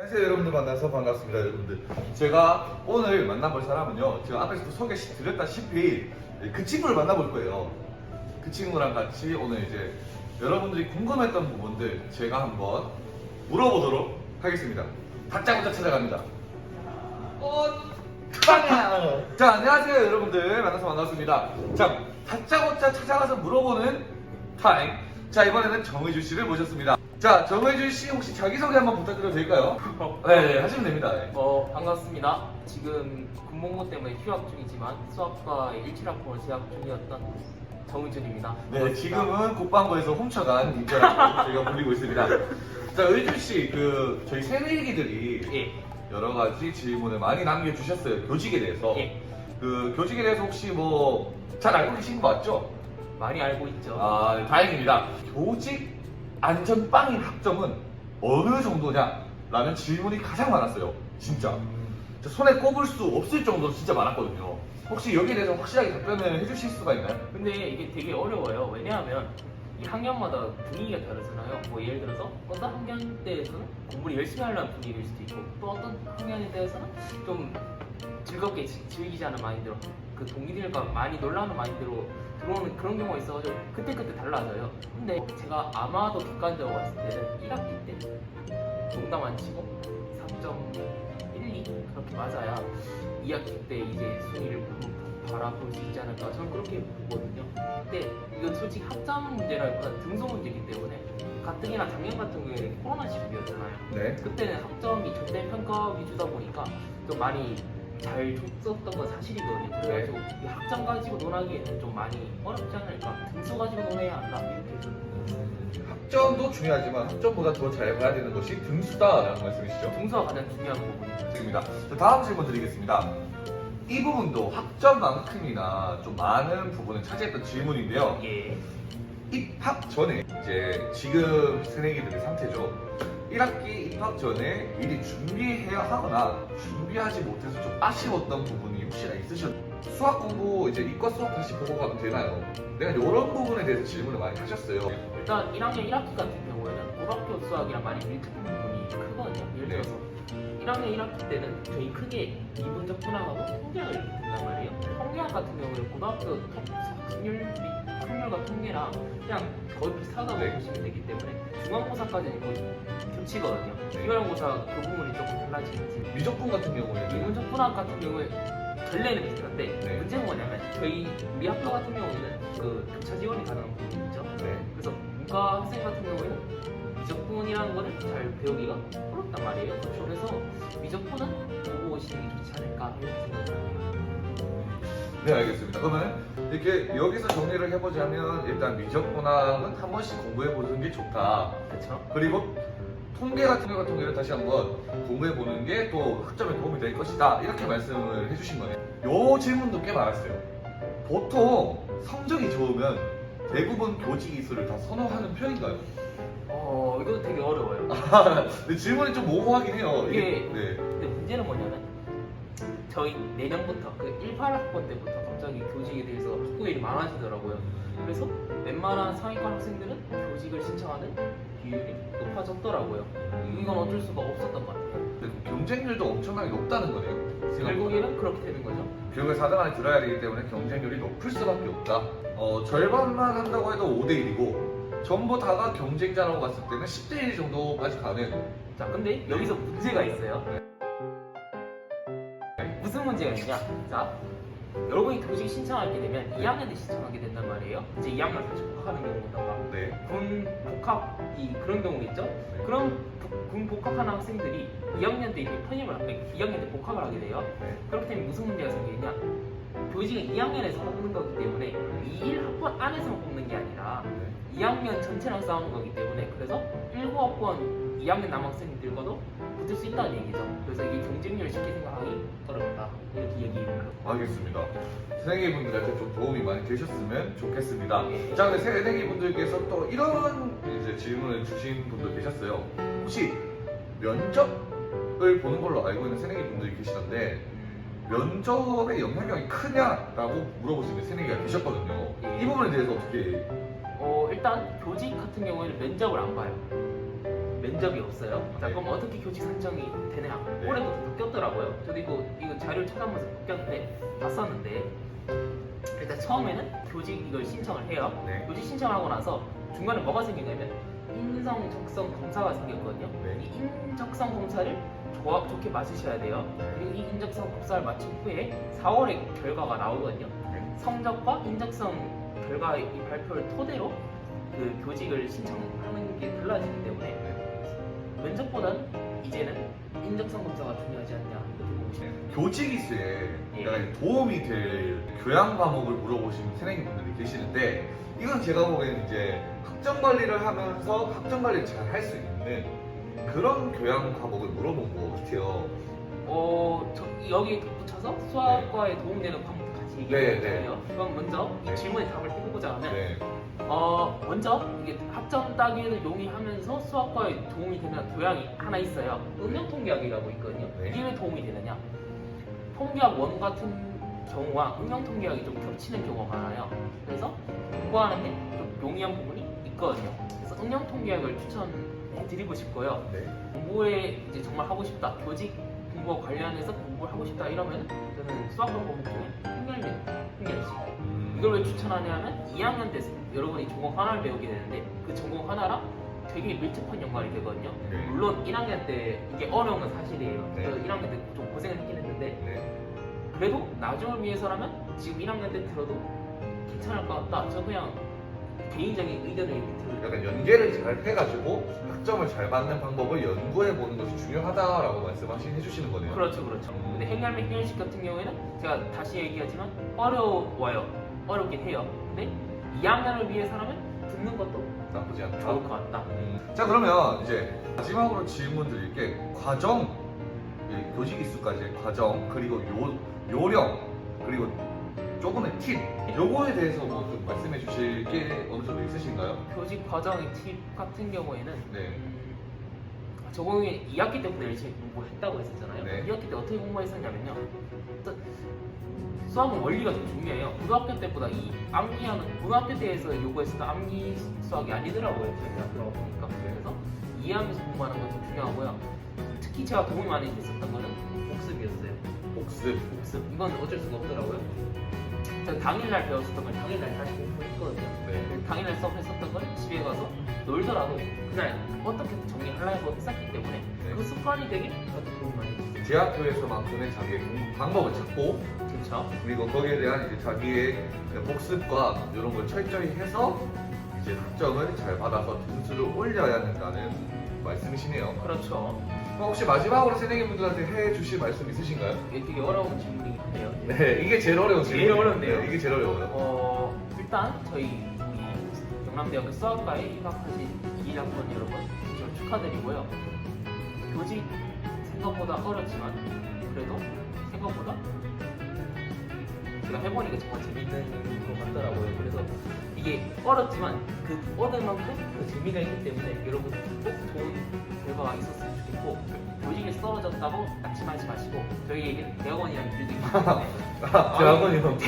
안녕하세요 여러분들 만나서 반갑습니다 여러분들. 제가 오늘 만나볼 사람은요 제가 앞에서도 소개드렸다시피 그 친구를 만나볼 거예요. 그 친구랑 같이 오늘 이제 여러분들이 궁금했던 부분들 제가 한번 물어보도록 하겠습니다. 다짜고짜 찾아갑니다. 어! 자 안녕하세요 여러분들. 만나서 반갑습니다. 자 다짜고짜 찾아가서 물어보는 타임. 자 이번에는 정의주 씨를 모셨습니다 자 정의주 씨 혹시 자기소개 한번 부탁드려도 될까요? 네, 네 하시면 됩니다 네. 어, 반갑습니다. 지금 군복무 때문에 휴학 중이지만 수학과의 17학번을 재학 중이었던 정의준입니다. 네. 지금은 국방부에서 훔쳐간 인재라고 저희가 불리고 있습니다. 자, 의준 씨, 그 저희 새내기들이 예, 여러 가지 질문을 많이 남겨주셨어요. 교직에 대해서. 예, 그 교직에 대해서 혹시 뭐 잘 알고 계신 거 맞죠? 많이 알고 있죠. 아, 네, 다행입니다. 교직 안전빵인 학점은 어느 정도냐? 라는 질문이 가장 많았어요. 진짜. 저 손에 꼽을 수 없을 정도로 진짜 많았거든요. 혹시 여기에 대해서 확실하게 답변을 해주실 수가 있나요? 근데 이게 되게 어려워요. 왜냐하면 이 학년마다 분위기가 다르잖아요. 뭐 예를 들어서 어떤 학년 때에서는 공부를 열심히 하려는 분위기일 수도 있고 또 어떤 학년에 대해서는 좀 즐겁게 지- 즐기자는 마인드로 그 동기들과 많이 놀라는 마인드로 들어오는 그런 경우가 있어가지고 그때 그때 달라져요. 근데 제가 아마도 객관적으로 봤을 때는 1학기 때 농담 안 치고 3.12 그렇게 맞아야 2학기 때 이제 순위를 바라볼 수 있지 않을까 저는 그렇게 보거든요. 근데 이건 솔직히 학점 문제라기보다 등수 문제이기 때문에 가뜩이나 작년 같은 경우에는 코로나 시국이었잖아요. 네. 그때는 학점이 절대 평가 위주다 보니까 좀 많이 잘 줬었던 건 사실이거든요. 그래가지고 이 학점 가지고 논하기에는 좀 많이 어렵지 않을까. 등수 가지고 논해야 한다. 이렇게 좀 학점도 중요하지만 학점보다 더 잘 봐야 되는 것이 등수다라는 말씀이시죠? 등수가 가장 중요한 부분이죠. 입니다. 자, 다음 질문 드리겠습니다. 이 부분도 학점만큼이나 좀 많은 부분을 차지했던 질문인데요. 예. 입학 전에 이제 지금 새내기들의 상태죠. 1학기 입학 전에 미리 준비해야 하거나 준비하지 못해서 좀 아쉬웠던 부분이 혹시나 있으셨나요? 수학 공부 이제 이과 수학 다시 보고 가면 되나요? 내가 이런 부분에 대해서 질문을 많이 하셨어요. 일단 1학년 1학기 같은 경우에는 고등학교 수학이랑 많이 밀접한 부분이 크거든요. 예를 네. 들어서 1학년 1학기 때는 저희 크게 이분적 통계학을 이렇게 든단 말이에요. 통계학 같은 경우는 고등학교 통- 확률, 확률과 통계랑 그냥 거의 비슷하다고 네. 보시면 되기 때문에 중간고사까지는 거의 겹치거든요. 기말고사 그 부분이 조금 달라지지. 미적분 같은 경우에는 이분적 분학 같은 경우에 전례는 비슷한데 네. 문제는 뭐냐면 저희 우리 학교 같은 경우에는 그 교차 지원이 가능한 부분이 있죠. 네. 그래서 문과 학생 같은 경우에는 미적분이라는 거를 잘 배우기가 어렵단 말이에요. 그래서 미적분은 보고 오시는 게 좋지 않을까 이렇게 생각합니다. 네 알겠습니다. 그러면 이렇게 여기서 정리를 해보자면 일단 미적분학은 한 번씩 공부해 보는 게 좋다. 그렇죠? 그리고 통계 같은 거 같은 경우는 다시 한번 공부해 보는 게 또 학점에 도움이 될 것이다. 이렇게 말씀을 해주신 거네요. 요 질문도 꽤 많았어요. 보통 성적이 좋으면 대부분 교직 이수를 다 선호하는 편인가요? 어 이거 되게 어려워요. 근데 질문이 좀 모호하긴 해요. 이게- 네. 근데 문제는 뭐냐면 저희 내년부터 그 18학번 때부터 갑자기 교직에 대해서 학부일이 많아지더라고요. 그래서 웬만한 상위권 학생들은 교직을 신청하는 비율이 높아졌더라고요. 이건 어쩔 수가 없었던 것 같아요. 근데 경쟁률도 엄청나게 높다는 거네요. 생각보다. 결국에는 그렇게 되는 거죠. 교육을 4등 안에 들어야 되기 때문에 경쟁률이 높을 수밖에 없다. 어, 절반만 한다고 해도 5대1이고 전부 다가 경쟁자라고 봤을 때는 10대1 정도까지 가는 자, 근데 여기서 문제가 있어요. 무슨 문제가 있냐? 자, 여러분이 교직 신청하게 되면 2학년 때 신청하게 된단 말이에요. 이제 2학년 다시 복학하는 경우다가 네. 군 복학이 그런 경우겠죠? 그럼 부- 군 복학하는 학생들이 2학년 때 이렇게 편입을 하면 2학년 때 복학을 하게 돼요. 네. 그렇기 때문에 무슨 문제가 생기냐? 교직은 2학년에서 뽑는 거기 때문에 21학번 안에서만 뽑는 게 아니라 네. 2학년 전체랑 싸우는 거기 때문에 그래서 19학번 2학년 남학생들과도 붙을 수 있다는 얘기죠. 그래서 이게 경쟁률을 쉽게 생각하기 어렵다. 이렇게 얘기해요. 알겠습니다. 새내기 분들한테 좀 도움이 많이 되셨으면 좋겠습니다. 자, 근데 새내기 분들께서 또 이런 이제 질문을 주신 분도 계셨어요. 혹시 면접을 보는 걸로 알고 있는 새내기 분들이 계시던데 면접의 영향력이 크냐라고 물어보시는 새내기가 계셨거든요. 이 부분에 대해서 어떻게 어, 일단 교직 같은 경우에는 면접을 안 봐요. 면접이 없어요. 자 네. 그럼 어떻게 교직 선정이 되냐? 네. 올해부터 바뀌었더라고요. 저도 이거 이거 자료를 찾아보면서 바뀌었는데 봤었는데 일단 처음에는 교직 이걸 신청을 해요. 네. 교직 신청하고 나서 중간에 뭐가 생기냐면 인성 적성 검사가 생겼거든요. 네. 이 인적성 검사를 좋아, 좋게 맞으셔야 돼요. 그리고 이 인적성 검사를 마친 후에 4월에 결과가 나오거든요. 네. 성적과 인적성 결과 이 발표를 토대로 그 교직을 신청하는 게 달라지기 때문에 네. 면접보다는 이제는 인적성 검사가 중요하지 않냐 이렇게 보고 싶어요. 교직 이수에 예. 약간 도움이 될 교양 과목을 물어보시는 선생님분들이 계시는데 이건 제가 보기에는 이제 학점 관리를 하면서 학점 관리를 잘 할 수 있는 그런 교양 과목을 물어본 것 같아요. 어, 저, 여기 덧붙여서 수학과에 도움되는 과목도 같이 네, 얘기해볼게요. 그럼 먼저 네. 이 질문에 답을 해보고자 하면 네. 어, 먼저 이게 학점 따기를 용이하면서 수학과에 도움이 되는 교양이 하나 있어요. 응용 통계학이라고 있거든요. 네. 이게 왜 도움이 되느냐? 통계학 원 같은 경우와 응용 통계학이 좀 겹치는 경우가 많아요. 그래서 공부하는데 좀 용이한 부분이 있거든요. 그래서 응용 통계학을 추천해드리고 싶고요. 네. 공부에 이제 정말 하고 싶다. 교직 공부와 관련해서 공부를 하고 싶다 이러면 저는 수학과 과목 중에 행렬면 행렬식 음, 이걸 왜 추천하냐면 2학년 때 여러분이 전공 하나를 배우게 되는데 그 전공 하나랑 되게 밀접한 연관이 되거든요. 네. 물론 1학년 때 이게 어려운 건 사실이에요. 네. 저 1학년 때 좀 고생을 했긴 했는데 네. 그래도 나중을 위해서라면 지금 1학년 때 들어도 괜찮을 것 같다. 저 그냥 개인적인 의견을 들어요. 약간 연계를 잘 해가지고 학점을 잘 받는 방법을 연구해 보는 것이 중요하다라고 말씀하신 해주시는 거네요. 그렇죠, 그렇죠. 근데 행렬 행렬식 같은 경우에는 제가 다시 얘기하지만 어려워요. 어렵긴 해요. 근데 2학년을 위해서라면 듣는 것도 나쁘지 않다. 좋을 것 같다. 음, 자 그러면 이제 마지막으로 질문 드릴 게 과정 이 교직 이수까지의 과정 그리고 요, 요령 그리고 조금의 팁 요거에 대해서 뭐 좀 말씀해 주실 게 어느 정도 있으신가요? 교직 과정의 팁 같은 경우에는 네. 음, 저공이 2학기 때부터 열심히 공부했다고 했었잖아요. 네. 2학기 때 어떻게 공부했었냐면요. 일단 수학은 원리가 좀 중요해요. 고등학교 때보다 이 암기하는 고등학교 때에서 요구했었던 암기 수학이 아니더라고요. 제가 들어가 보니까 그래서 이해하면서 공부하는 건좀 중요하고요. 특히 제가 도움이 많이 됐었던 거는 복습이었어요. 복습 복습 이건 어쩔 수가 없더라고요. 제가 당일날 배웠었던 걸 당일날 다시 공부했거든요. 네. 당일날 수업했었던 걸 집에 가서 놀더라도 그날 어떻게 정리하려고 했었기 때문에 네. 그 습관이 되게 저한테 도움이 많이 됐어요. 대학교에서만큼의 자기의 공부 방법을 찾고 그렇죠. 그리고 거기에 대한 이제 자기의 복습과 이런 걸 철저히 해서 이제 학점을 잘 받아서 등수를 올려야 된다는 말씀이시네요. 그렇죠. 그럼 혹시 마지막으로 선생님분들한테 해 주실 말씀 있으신가요? 이게 되게 어려운 질문이긴 한데요. 네, 이게 제일 어려운 제일 질문이에요. 어렵네요. 네, 이게 제일 어려워요. 어, 일단 저희 경남대학교 수학과에 입학하신 이학번 여러분 좀 축하드리고요. 교직 생각보다 어렵지만 그래도 생각보다 제가 해보니까 정말 재밌는 것 같더라고요. 그래서 이게 어렵지만 그 어려운 만큼 그 재미가 있기 때문에 여러분 꼭 좋은 결과가 있었으면 좋겠고 교직에서 떨어졌다고 낙심하지 마시고 일도 있기 때문에 아, 대학원이요.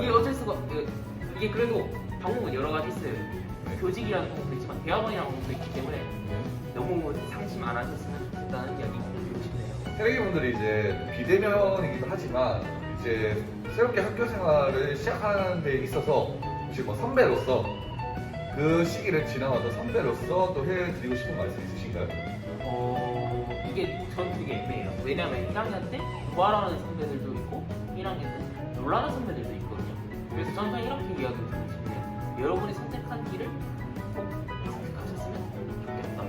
이게 어쩔 수가 이게- 이게 그래도 방법은 여러 가지 있어요. 네. 교직이라는 방법도 있지만 대학원이라는 방법도 있기 때문에 너무 상심 안 하셨으면 좋겠다는 이야기 드리고 싶네요. 선생님분들이 이제 비대면이기도 하지만 이제 새롭게 학교 생활을 시작하는 데 있어서 혹시 뭐 선배로서 그 시기를 지나와서 선배로서 또 해드리고 싶은 말씀 있으신가요? 어 이게 전 되게 애매해요. 왜냐하면 1학년 때 공부하라는 선배들도 있고 1학년 때 놀라는 선배들도 있거든요. 그래서 저는 이렇게 이야기를 드리고 싶네요. 여러분이 선택한 길을 꼭 선택하셨으면 좋겠다.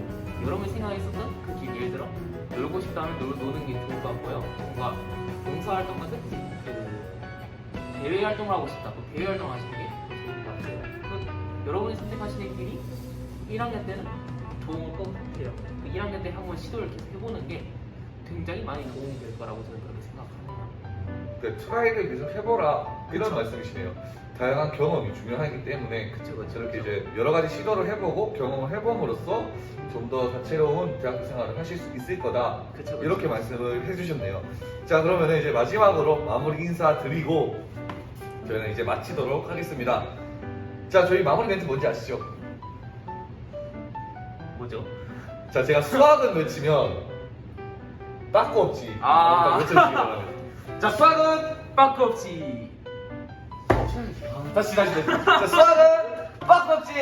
여러분이 생각했었던 그 길, 예를 들어 놀고 싶다면 놀, 노는 게 좋을 것 같고요. 뭔가 봉사활동 같은 그 대외 활동을 하고 싶다. 또 대외 활동 하시는 게 좋을 것 같아요. 그 여러분이 선택하시는 길이 1학년 때는 좋은 것 같아요. 1학년 때 한번 시도를 계속 해보는 게 굉장히 많이 도움이 될 거라고 저는 그렇게 생각합니다. 그 트라이를 계속 해보라 이런 말씀이시네요. 다양한 경험이 중요하기 때문에 그쵸, 그쵸, 저렇게 그쵸. 이제 여러 가지 시도를 해보고 경험을 해봄으로써 좀 더 다채로운 대학교 생활을 하실 수 있을 거다. 그쵸, 그쵸. 이렇게 말씀을 해주셨네요. 자 그러면 이제 마지막으로 마무리 인사 드리고 저희는 이제 마치도록 하겠습니다. 자 저희 마무리 멘트 뭔지 아시죠? 뭐죠? 자 제가 수학은 외치면 빠꾸 없지. 아. 일단 외쳐주시기 바랍니다. 자 수학은 빠꾸 없이. 다시 다시 다시. 자 수학은 빠꾸 없지.